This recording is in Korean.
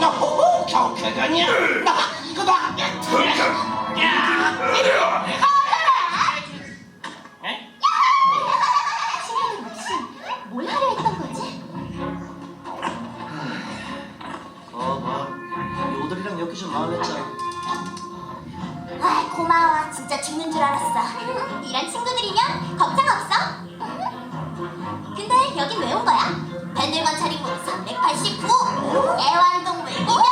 너 경쾌가냐? 이거도 안 돼. 야, 에? 시간이 뭘 하려 했던 거지? 어봐 요들이랑 여기 좀 마음했잖아. 아 고마워. 진짜 죽는 줄 알았어. 여긴 왜 온 거야? 389